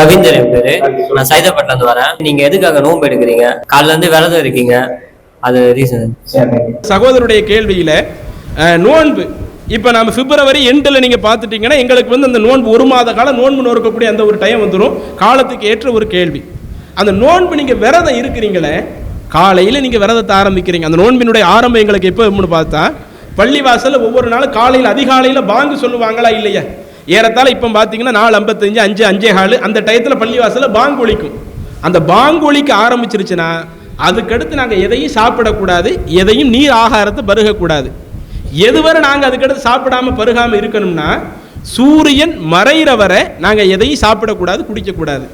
ரவீந்தர் என் பேரு. நான் சைதாப்பேட்ல இருந்து வரேன். நீங்க எதுக்காக நோன்பு எடுக்கிறீங்க? காலைல இருந்து விரதம் இருக்கீங்க. அது ரீசன் சகோதரருடைய கேள்வியில நோன்பு. இப்போ நம்ம பிப்ரவரி எண்டில் நீங்கள் பார்த்துட்டீங்கன்னா எங்களுக்கு வந்து அந்த நோன்பு ஒரு மாத காலம் நோன்பு நோக்கக்கூடிய அந்த ஒரு டைம் வந்துடும் காலத்துக்கு ஏற்ற ஒரு கேள்வி. அந்த நோன்பு நீங்கள் விரதம் இருக்கிறீங்களே காலையில் நீங்கள் விரதத்தை ஆரம்பிக்கிறீங்க. அந்த நோன்பினுடைய ஆரம்பம் எங்களுக்கு எப்போ பார்த்தா பள்ளிவாசலில் ஒவ்வொரு நாளும் காலையில் அதிகாலையில் பாங்கு சொல்லுவாங்களா இல்லையா? ஏறத்தாழ இப்போ பார்த்தீங்கன்னா நாலு ஐம்பத்தஞ்சு அஞ்சு அஞ்சே காலு அந்த டயத்தில் பள்ளிவாசலில் பாங்கு ஒழிக்கும் அந்த பாங்கு ஒழிக்க ஆரம்பிச்சிருச்சுன்னா அதுக்கடுத்து நாங்கள் எதையும் சாப்பிடக்கூடாது எதையும் நீர் ஆகாரத்தை பருகக்கூடாது. எதுவரை நாங்கள் அதுக்கடுத்து சாப்பிடாம பருகாமல் இருக்கணும்னா சூரியன் மறைகிற வரை நாங்கள் எதையும் சாப்பிடக்கூடாது குடிக்கக்கூடாது.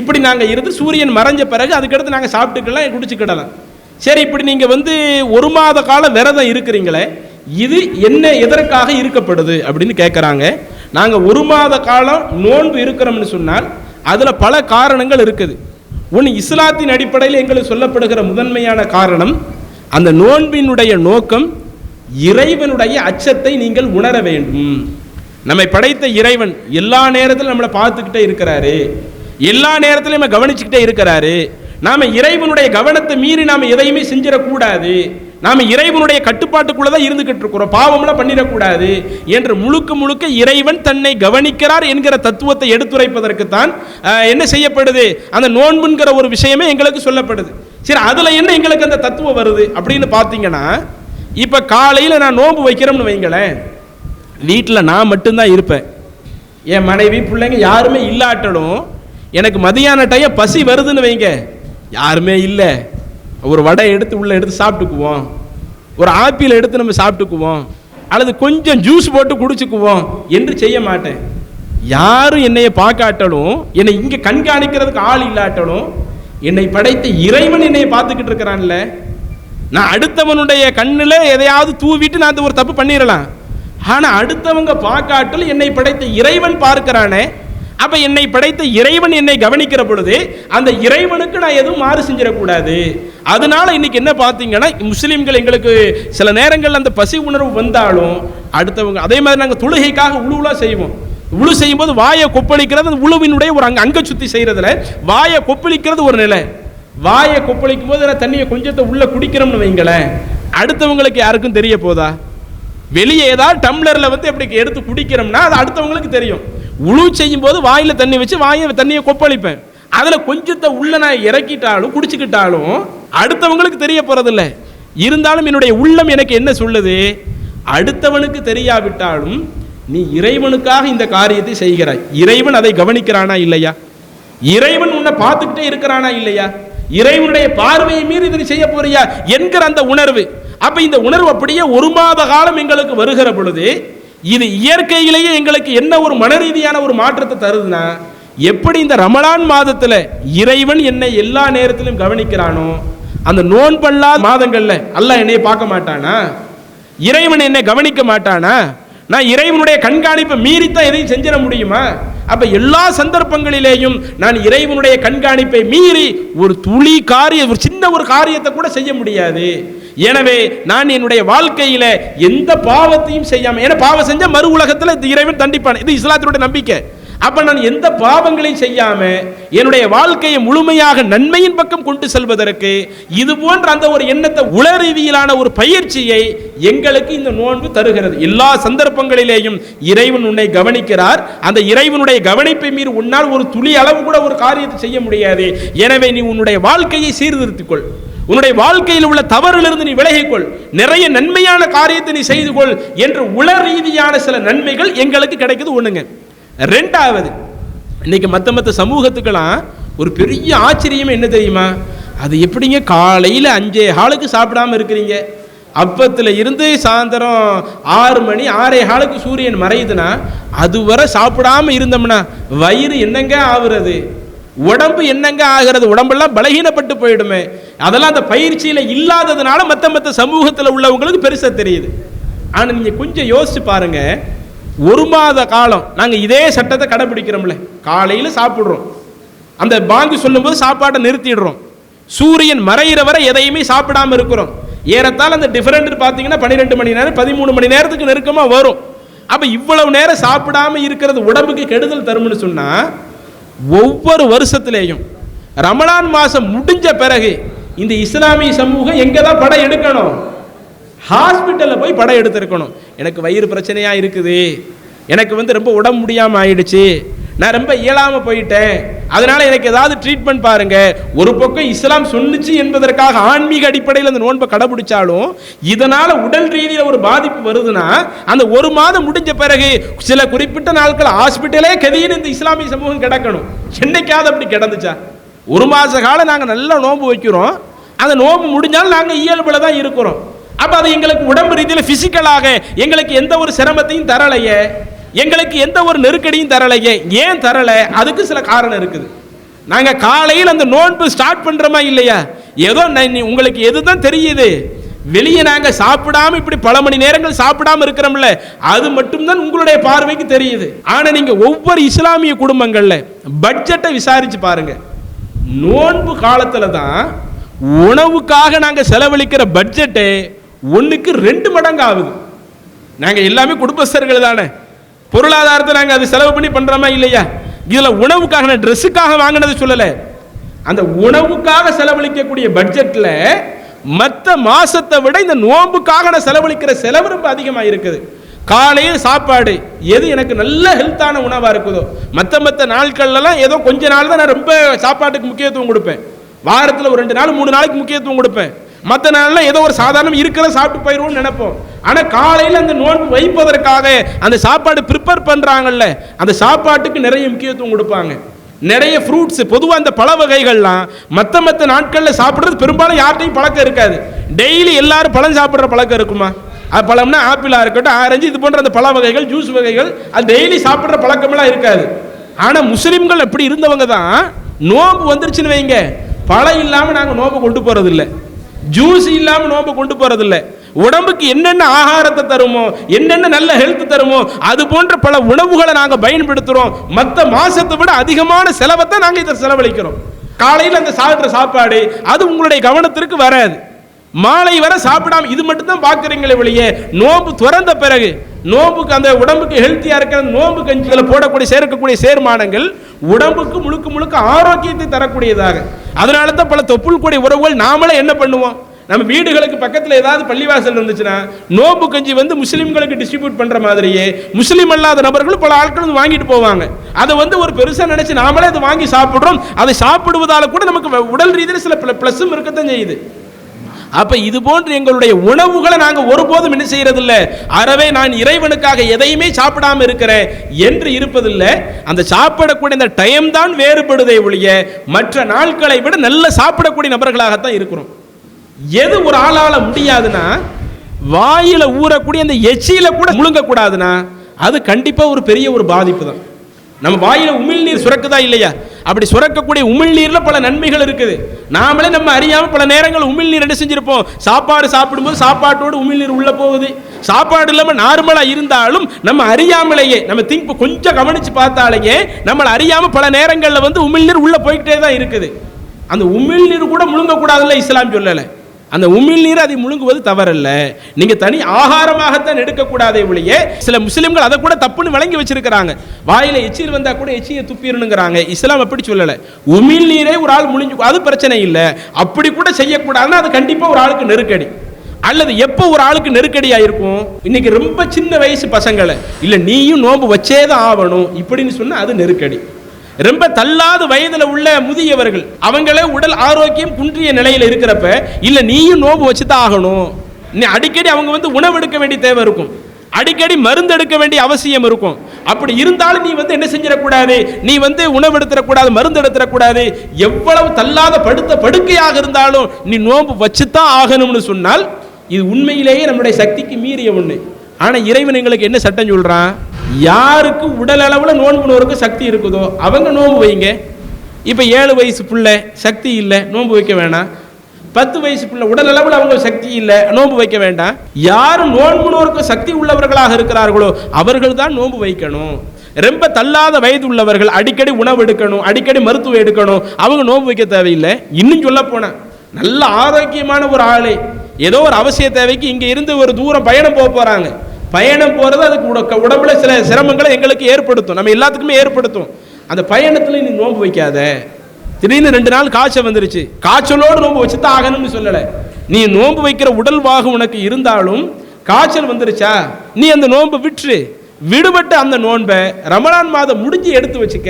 இப்படி நாங்கள் இருந்து சூரியன் மறைஞ்ச பிறகு அதுக்கடுத்து நாங்கள் சாப்பிட்டுக்கலாம் குடிச்சுக்கிடலாம். சரி இப்படி நீங்கள் வந்து ஒரு மாத காலம் விரதம் இருக்கிறீங்களே இது என்ன எதற்காக இருக்கப்படுது அப்படின்னு கேட்குறாங்க நாங்கள் ஒரு மாத காலம் நோன்பு இருக்கிறோம்னு சொன்னால் அதில் பல காரணங்கள் இருக்குது. ஒன்று இஸ்லாத்தின் அடிப்படையில் எங்களுக்கு சொல்லப்படுகிற முதன்மையான காரணம் அந்த நோன்பினுடைய நோக்கம் இறைவனுடைய அச்சத்தை நீங்கள் உணர வேண்டும். நம்மை படைத்த இறைவன் எல்லா நேரத்திலும் நம்மளை பார்த்துக்கிட்டே இருக்கிறாரு. எல்லா நேரத்திலையும் நம்ம கவனிச்சுக்கிட்டே இருக்கிறாரு. நாம் இறைவனுடைய கவனத்தை மீறி நாம் எதையுமே செஞ்சிடக்கூடாது. நாம் இறைவனுடைய கட்டுப்பாட்டுக்குள்ளே தான் இருந்துகிட்டு இருக்கிறோம். பாவம்லாம் பண்ணிடக்கூடாது என்று முழுக்க முழுக்க இறைவன் தன்னை கவனிக்கிறார் என்கிற தத்துவத்தை எடுத்துரைப்பதற்குத்தான் தான் என்ன செய்யப்படுது? அந்த நோன்புங்கிற ஒரு விஷயமே எங்களுக்கு சொல்லப்படுது. சரி அதில் என்ன எங்களுக்கு அந்த தத்துவம் வருது அப்படின்னு பார்த்தீங்கன்னா இப்போ காலையில் நான் நோன்பு வைக்கிறோம்னு வைங்களேன் வீட்டில் நான் மட்டும்தான் இருப்பேன். என் மனைவி பிள்ளைங்க யாருமே இல்லாட்டலும் எனக்கு மதியான டைம் பசி வருதுன்னு வைங்க. யாருமே இல்லை. ஒரு வடை எடுத்து உள்ள எடுத்து சாப்பிட்டுக்குவோம். ஒரு ஆப்பிள் எடுத்து நம்ம சாப்பிட்டுக்குவோம். அல்லது கொஞ்சம் ஜூஸ் போட்டு குடிச்சுக்குவோம் என்று செய்ய மாட்டேன். யாரும் என்னையை பார்க்காட்டலும் என்னை இங்கே கண்காணிக்கிறதுக்கு ஆள் இல்லாட்டலும் என்னை படைத்த இறைவன் என்னை பார்த்துக்கிட்டு இருக்கிறான்ல. நான் அடுத்தவனுடைய கண்ணில் எதையாவது தூவிட்டு நான் அந்த ஒரு தப்பு பண்ணிடலாம். ஆனால் அடுத்தவங்க பார்க்காட்டல் என்னை படைத்த இறைவன் பார்க்கிறானே. அப்ப என்னை படைத்த இறைவன் என்னை கவனிக்கிற பொழுது அந்த இறைவனுக்கு நான் எதுவும் மாறு செஞ்சிடக்கூடாது. அதனால இன்னைக்கு என்ன பார்த்தீங்கன்னா முஸ்லீம்கள் எங்களுக்கு சில நேரங்களில் அந்த பசி உணர்வு வந்தாலும் அடுத்தவங்க அதே மாதிரி நாங்கள் தொழுகைக்காக உழுவுலாம் செய்வோம். உழு செய்யும்போது வாயை கொப்பளிக்கிறது அந்த உழுவினுடைய ஒரு அங்க அங்க சுத்தி செய்யறதுல வாயை கொப்பளிக்கிறது ஒரு நிலை. வாயை கொப்பளிக்கும் போது நான் தண்ணியை கொஞ்சத்தை உள்ள குடிக்கிறோம்னு வைங்களேன். அடுத்தவங்களுக்கு யாருக்கும் தெரிய போதா? வெளியே ஏதாவது டம்ளர்ல வந்து எப்படி எடுத்து குடிக்கிறோம்னா அது அடுத்தவங்களுக்கு தெரியும். உழு செய்யும் போது வாயில தண்ணி வச்சு வாயை தண்ணியை கொப்பளிப்பேன். அதில் கொஞ்சத்தை உள்ள நான் இறக்கிட்டாலும் குடிச்சுக்கிட்டாலும் அடுத்தவங்களுக்கு தெரிய போகிறதில்ல இருந்தாலும் என்னுடைய உள்ளம் எனக்கு என்ன சொல்லுது? அடுத்தவனுக்கு தெரியாவிட்டாலும் நீ இறைவனுக்காக இந்த காரியத்தை செய்கிறாய். இறைவன் அதை கவனிக்கிறானா இல்லையா? இறைவன் உன்னை பார்த்துக்கிட்டே இருக்கிறானா இல்லையா? இறைவனுடைய பார்வையை மீறி இதை செய்ய போறியா என்கிற அந்த உணர்வு. அப்ப இந்த உணர்வு அப்படியே ஒரு மாத காலம் எங்களுக்கு வருகிற பொழுது இது இயற்கையிலேயே எங்களுக்கு என்ன ஒரு மன ரீதியான ஒரு மாற்றத்தை தருதுன்னா எப்படி இந்த ரமலான் மாதத்துல இறைவன் என்னை எல்லா நேரத்திலும் கவனிக்கிறானோ அந்த நோன்பல்லா மாதங்கள்ல அல்லாஹ் என்னைய பார்க்க மாட்டானா? இறைவன் என்னை கவனிக்க மாட்டானா? நான் இறைவனுடைய கண்காணிப்பை மீறித்தான் எதையும் செஞ்சிட முடியுமா? அப்ப எல்லா சந்தர்ப்பங்களிலேயும் நான் இறைவனுடைய கண்காணிப்பை மீறி ஒரு துளி காரியம் ஒரு சின்ன ஒரு காரியத்தை கூட செய்ய முடியாது. எனவே நான் என்னுடைய வாழ்க்கையில எந்த பாவத்தையும் செய்யாம ஏன்னா பாவம் செஞ்சா மறு உலகத்துல இந்த இறைவன் தண்டிப்பான். இது இஸ்லாத்தினுடைய நம்பிக்கை. அப்போ நான் எந்த பாவங்களையும் செய்யாமல் என்னுடைய வாழ்க்கையை முழுமையாக நன்மையின் பக்கம் கொண்டு செல்வதற்கு இது போன்ற அந்த ஒரு எண்ணத்தை உளரீதியிலான ஒரு பயிற்சியை எங்களுக்கு இந்த நோன்பு தருகிறது. எல்லா சந்தர்ப்பங்களிலேயும் இறைவன் உன்னை கவனிக்கிறார். அந்த இறைவனுடைய கவனிப்பை மீறி உன்னால் ஒரு துளி அளவு கூட ஒரு காரியத்தை செய்ய முடியாது. எனவே நீ உன்னுடைய வாழ்க்கையை சீர்திருத்திக் கொள் உன்னுடைய வாழ்க்கையில் உள்ள தவறிலிருந்து நீ விலகிக்கொள். நிறைய நன்மையான காரியத்தை நீ செய்து கொள் என்று உள ரீதியான சில நன்மைகள் எங்களுக்கு கிடைக்குது ஒண்ணுங்க. ரெண்டாவது இன்னைக்கு மற்ற மற்ற சமூகத்துக்கெல்லாம் ஒரு பெரிய ஆச்சரியம் என்ன தெரியுமா? அது எப்படிங்க காலையில் அஞ்சே ஹாலுக்கு சாப்பிடாம இருக்கிறீங்க? அப்பத்தில் இருந்து சாயந்தரம் ஆறு மணி ஆறே ஹாலுக்கு சூரியன் மறையுதுன்னா அதுவரை சாப்பிடாம இருந்தோம்னா வயிறு என்னங்க ஆகுறது? உடம்பு என்னங்க ஆகிறது? உடம்பெல்லாம் பலகீனப்பட்டு போயிடுமே. அதெல்லாம் அந்த பயிற்சியில் இல்லாததுனால மற்ற மற்ற சமூகத்தில் உள்ளவங்களுக்கு பெருசாக தெரியுது. ஆனால் நீங்கள் கொஞ்சம் யோசிச்சு பாருங்கள் ஒரு மாத காலம் நாங்கள் இதே சட்டத்தை கடைபிடிக்கிறோம்ல. காலையில் சாப்பிட்றோம். அந்த பாங்கு சொல்லும்போது சாப்பாட்டை நிறுத்திடுறோம். சூரியன் மறையிற வரை எதையுமே சாப்பிடாம இருக்கிறோம். ஏறத்தால் அந்த டிஃபரெண்ட் பார்த்தீங்கன்னா பன்னிரெண்டு மணி நேரம் பதிமூணு மணி நேரத்துக்கு நெருக்கமாக வரும். அப்போ இவ்வளவு நேரம் சாப்பிடாம இருக்கிறது உடம்புக்கு கெடுதல் தரும்னு சொன்னால் ஒவ்வொரு வருஷத்துலேயும் ரமலான் மாதம் முடிஞ்ச பிறகு இந்த இஸ்லாமிய சமூகம் எங்கே தான் படம் எடுக்கணும் ஹாஸ்பிட்டலில் போய் படம் எடுத்திருக்கணும். எனக்கு வயிறு பிரச்சனையாக இருக்குது. எனக்கு வந்து ரொம்ப உடம்பு முடியாமல் ஆயிடுச்சு. நான் ரொம்ப இயலாமல் போயிட்டேன். அதனால் எனக்கு ஏதாவது ட்ரீட்மெண்ட் பாருங்கள் ஒரு பக்கம் இஸ்லாம் சொன்னுச்சு என்பதற்காக ஆன்மீக அடிப்படையில் அந்த நோன்பை கடைபிடிச்சாலும் இதனால் உடல் ரீதியில் ஒரு பாதிப்பு வருதுன்னா அந்த ஒரு மாதம் முடிஞ்ச பிறகு சில குறிப்பிட்ட நாட்கள் ஹாஸ்பிட்டலே கதின்னு இந்த இஸ்லாமிய சமூகம் கிடக்கணும். என்னைக்காவது அப்படி கிடந்துச்சா? ஒரு மாத காலம் நாங்கள் நல்லா நோன்பு வைக்கிறோம். அந்த நோன்பு முடிஞ்சாலும் நாங்கள் இயல்பில் தான் இருக்கிறோம். அப்போ அது எங்களுக்கு உடம்பு ரீதியில் ஃபிசிக்கலாக எங்களுக்கு எந்த ஒரு சிரமத்தையும் தரலையே. எங்களுக்கு எந்த ஒரு நெருக்கடியும் தரலையே. ஏன் தரலை? அதுக்கு சில காரணம் இருக்குது. நாங்கள் காலையில் அந்த நோன்பு ஸ்டார்ட் பண்ணுறோமா இல்லையா? ஏதோ நான் நீ- உங்களுக்கு எதுதான் தெரியுது? வெளியே நாங்கள் சாப்பிடாம இப்படி பல மணி நேரங்கள் சாப்பிடாம இருக்கிறோம்ல அது மட்டும்தான் உங்களுடைய பார்வைக்கு தெரியுது. ஆனால் நீங்கள் ஒவ்வொரு இஸ்லாமிய குடும்பங்களில் பட்ஜெட்டை விசாரிச்சு பாருங்க. நோன்பு காலத்தில் தான் உணவுக்காக நாங்கள் செலவழிக்கிற பட்ஜெட்டு ஒன்றுக்கு ரெண்டு மடங்கு ஆகுது. நாங்கள் எல்லாமே குடும்பஸ்தர்கள் தானே. பொருளாதாரத்தை நாங்கள் அது செலவு பண்ணி பண்ணுறோமா இல்லையா? இதில் உணவுக்காக நான் ட்ரெஸ்ஸுக்காக வாங்கினது சொல்லலை. அந்த உணவுக்காக செலவழிக்கக்கூடிய பட்ஜெட்டில் மற்ற மாதத்தை விட இந்த நோன்புக்காக நான் செலவழிக்கிற செலவு ரொம்ப அதிகமாக இருக்குது. காலையில் சாப்பாடு எது எனக்கு நல்ல ஹெல்த்தான உணவாக இருக்குதோ. மற்ற மற்ற நாட்கள்லாம் ஏதோ கொஞ்ச நாள் தான் நான் ரொம்ப சாப்பாட்டுக்கு முக்கியத்துவம் கொடுப்பேன். வாரத்தில் ஒரு ரெண்டு நாள் மூணு நாளைக்கு முக்கியத்துவம் கொடுப்பேன். மற்ற நாளில் ஏதோ ஒரு சாதாரண இருக்கிற சாப்பிட்டு போயிடுவோம்னு நினைப்போம். ஆனால் காலையில் அந்த நோன்பு வைப்பதற்காக அந்த சாப்பாடு ப்ரிப்பேர் பண்ணுறாங்கல்ல அந்த சாப்பாட்டுக்கு நிறைய முக்கியத்துவம் கொடுப்பாங்க. நிறைய ஃப்ரூட்ஸ் பொதுவாக அந்த பழ வகைகள்லாம் மற்ற மற்ற நாட்களில் சாப்பிட்றது பெரும்பாலும் யார்ட்டையும் பழக்கம் இருக்காது. டெய்லி எல்லாரும் பழம் சாப்பிட்ற பழக்கம் இருக்குமா? அது பழம்னா ஆப்பிளாக இருக்கட்டும் ஆரஞ்சு இது போன்ற அந்த பழ வகைகள் ஜூஸ் வகைகள் அது டெய்லி சாப்பிட்ற பழக்கமெல்லாம் இருக்காது. ஆனால் முஸ்லீம்கள் அப்படி இருந்தவங்க தான் நோம்பு வந்துருச்சுன்னு வைங்க. பழம் இல்லாமல் நாங்கள் நோம்பு கொண்டு போகிறதில்ல ஜூஸ் இல்லாமல் நோம்பு கொண்டு போகிறதில்ல உடம்புக்கு என்னென்ன ஆகாரத்தை தருமோ என்னென்ன நல்ல ஹெல்த் தருமோ அது போன்ற பல உணவுகளை நாங்கள் பயன்படுத்துகிறோம் மற்ற மாதத்தை விட அதிகமான செலவை நாங்கள் இதை செலவழிக்கிறோம். காலையில் அந்த சாப்பிட்ற சாப்பாடு அது உங்களுடைய கவனத்திற்கு வராது. மாலை வரை சாப்பிடாம இது மட்டும் தான் பார்க்குறீங்களே வெளியே நோம்பு துறந்த பிறகு நோம்புக்கு அந்த உடம்புக்கு ஹெல்த்தியாக இருக்கிற நோம்பு கஞ்சிகளை போடக்கூடிய சேர்க்கக்கூடிய சேர்மானங்கள் உடம்புக்கு முழுக்க முழுக்க ஆரோக்கியத்தை தரக்கூடியதாக. அதனால தான் பல தொப்புள் கூடிய உறவுகள் நாமளே என்ன பண்ணுவோம்? நம்ம வீடுகளுக்கு பக்கத்தில் ஏதாவது பள்ளிவாசல் இருந்துச்சுன்னா நோம்பு கஞ்சி வந்து முஸ்லீம்களுக்கு டிஸ்ட்ரிபியூட் பண்ணுற மாதிரியே முஸ்லீம் அல்லாத நபர்களும் பல ஆட்கள் வந்து வாங்கிட்டு போவாங்க. அதை வந்து ஒரு பெருசாக நினச்சி நாமளே அதை வாங்கி சாப்பிட்றோம். அதை சாப்பிடுவதால் கூட நமக்கு உடல் ரீதியில் சில ப்ளஸ்ஸும் இருக்கத்தான் செய்யுது. அப்ப இது போன்று எங்களுடைய உணவுகளை நாங்கள் ஒருபோதும் என்ன செய்யறதில்ல. அறவே நான் இறைவனுக்காக எதையுமே சாப்பிடாம இருக்கிறேன் என்று இருப்பதில்லை. அந்த சாப்பிடக்கூடிய அந்த டைம் தான் வேறுபடுதே ஒழிய மற்ற நாட்களை விட நல்ல சாப்பிடக்கூடிய நபர்களாகத்தான் இருக்கிறோம். எது ஒரு ஆளால முடியாதுன்னா வாயில ஊறக்கூடிய அந்த எச்சியில கூட முழுங்க கூடாதுன்னா அது கண்டிப்பா ஒரு பெரிய ஒரு பாதிப்பு தான் நம்ம வாயில உமிழ்நீர் சுரக்குதா இல்லையா? அப்படி சுரக்கக்கூடிய உமிழ்நீரில் பல நன்மைகள் இருக்குது. நாமளே நம்ம அறியாமல் பல நேரங்கள் உமிழ்நீர் என்ன செஞ்சுருப்போம்? சாப்பாடு சாப்பிடும்போது சாப்பாட்டோடு உமிழ்நீர் உள்ள போகுது. சாப்பாடு இல்லாமல் நார்மலாக இருந்தாலும் நம்ம அறியாமலேயே நம்ம திங்க் கொஞ்சம் கவனித்து பார்த்தாலேயே நம்மளை அறியாமல் பல நேரங்களில் வந்து உமிழ்நீர் உள்ளே போய்கிட்டே தான் இருக்குது. அந்த உமிழ்நீர் கூட முழுங்கக்கூடாதுல்ல இஸ்லாம் சொல்லலை. அந்த உமிழ்நீர் அதை முழுங்குவது தவறல்ல. நீங்க தனி ஆகாரமாகத்தான் எடுக்கக்கூடாதே ஒழிய சில முஸ்லிம்கள் அதை கூட தப்புன்னு விளங்கி வச்சிருக்கிறாங்க. வாயில எச்சில் வந்தா கூட எச்சியை துப்பிடணுங்கிறாங்க. இஸ்லாம் அப்படி சொல்லல. உமிழ்நீரே ஒரு ஆள் முழிஞ்சு அது பிரச்சனை இல்லை. அப்படி கூட செய்யக்கூடாதுன்னா அது கண்டிப்பா ஒரு ஆளுக்கு நெருக்கடி. அல்லது எப்போ ஒரு ஆளுக்கு நெருக்கடியாக இருக்கும்? இன்னைக்கு ரொம்ப சின்ன வயசு பசங்களை. இல்லை நீயும் நோன்பு வச்சே தான் ஆகணும். இப்படின்னு சொன்னால் அது நெருக்கடி. ரொம்ப தள்ளாத வயதுல உள்ள முதியவர்கள் அவங்களே உடல் ஆரோக்கியம் குன்றிய நிலையில இருக்கிறப்ப இல்ல நீயும் நோம்பு வச்சு தான் ஆகணும். நீ அடிக்கடி அவங்க வந்து உணவு எடுக்க வேண்டிய தேவை இருக்கும். அடிக்கடி மருந்து எடுக்க வேண்டிய அவசியம் இருக்கும். அப்படி இருந்தாலும் நீ வந்து என்ன செஞ்சிடக்கூடாது? நீ வந்து உணவு எடுத்துடக்கூடாது மருந்து எடுத்துடக்கூடாது. எவ்வளவு தள்ளாத படுத்த படுக்கையாக இருந்தாலும் நீ நோம்பு வச்சுத்தான் ஆகணும்னு சொன்னால் இது உண்மையிலேயே நம்முடைய சக்திக்கு மீறிய ஒண்ணு. ஆனா இறைவன் எங்களுக்கு என்ன சட்டம் சொல்றான்? யாருக்கு உடல் அளவில் நோன்பு நோருக்கு சக்தி இருக்குதோ அவங்க நோன்பு வைங்க. இப்போ ஏழு வயசு பிள்ளை சக்தி இல்லை நோன்பு வைக்க வேணாம். பத்து வயசு பிள்ளை உடல் அளவில் அவங்க சக்தி இல்லை நோன்பு வைக்க வேண்டாம். யார் நோன்பு நோருக்கு சக்தி உள்ளவர்களாக இருக்கிறார்களோ அவர்கள் தான் நோன்பு வைக்கணும். ரொம்ப தள்ளாத வயது உள்ளவர்கள் அடிக்கடி உணவு எடுக்கணும் அடிக்கடி மருத்துவம் எடுக்கணும் அவங்க நோன்பு வைக்க தேவையில்லை. இன்னும் சொல்ல போனேன் நல்ல ஆரோக்கியமான ஒரு ஆளு. ஏதோ ஒரு அவசிய தேவைக்கு இங்கே இருந்து ஒரு தூரம் பயணம் போக போகிறாங்க பயணம் போகிறது அதுக்கு உடக்க உடம்புல சில சிரமங்களை எங்களுக்கு ஏற்படுத்தும். நம்ம எல்லாத்துக்குமே ஏற்படுத்தும். அந்த பயணத்தில் நீ நோன்பு வைக்காத. திடீர்னு ரெண்டு நாள் காய்ச்சல் வந்துருச்சு. காய்ச்சலோடு நோன்பு வச்சு தான் ஆகணும்னு சொல்லலை. நீ நோன்பு வைக்கிற உடல்வாக உனக்கு இருந்தாலும் காய்ச்சல் வந்துருச்சா? நீ அந்த நோம்பு விட்டுரு. விடுபட்ட அந்த நோன்பை ரமலான் மாதம் முடிஞ்சு எடுத்து வச்சுக்க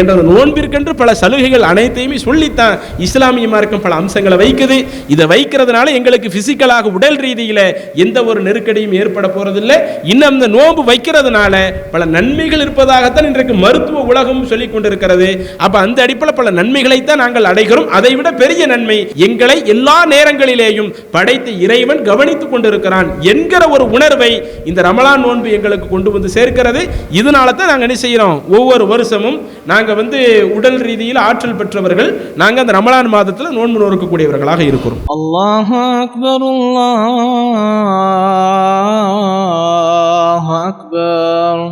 என்ற நோன்பிற்கென்று பல சலுகைகள் அனைத்தையுமே சொல்லித்தான் இஸ்லாமிய மார்க்கம் பல அம்சங்களை வைக்குது. இதை வைக்கிறதுனால எங்களுக்கு பிசிக்கலாக உடல் ரீதியில் எந்த ஒரு நெருக்கடியும் ஏற்பட போறதில்லை. இன்னும் இந்த நோன்பு வைக்கிறதுனால பல நன்மைகள் இருப்பதாகத்தான் இன்றைக்கு மருத்துவ உலகம் சொல்லி கொண்டிருக்கிறது. அப்ப அந்த அடிப்படையில் பல நன்மைகளைத்தான் நாங்கள் அடைகிறோம். அதை விட பெரிய நன்மை எங்களை எல்லா நேரங்களிலேயும் படைத்த இறைவன் கவனித்துக் கொண்டிருக்கிறான் என்கிற ஒரு உணர்வை இந்த ரமலான் நோன்பு எங்களுக்கு கொண்டு வந்து வந்து சேர்க்கிறது. இதனால தான் நாங்கள் என்ன செய்கிறோம் ஒவ்வொரு வருஷமும் நாங்கள் வந்து உடல் ரீதியில் ஆற்றல் பெற்றவர்கள் நாங்கள் அந்த ரமலான் மாதத்தில் நோன்பு நோக்கக்கூடியவர்களாக இருக்கிறோம். அல்லாஹ் அக்பர் அல்லாஹ் அக்பர்.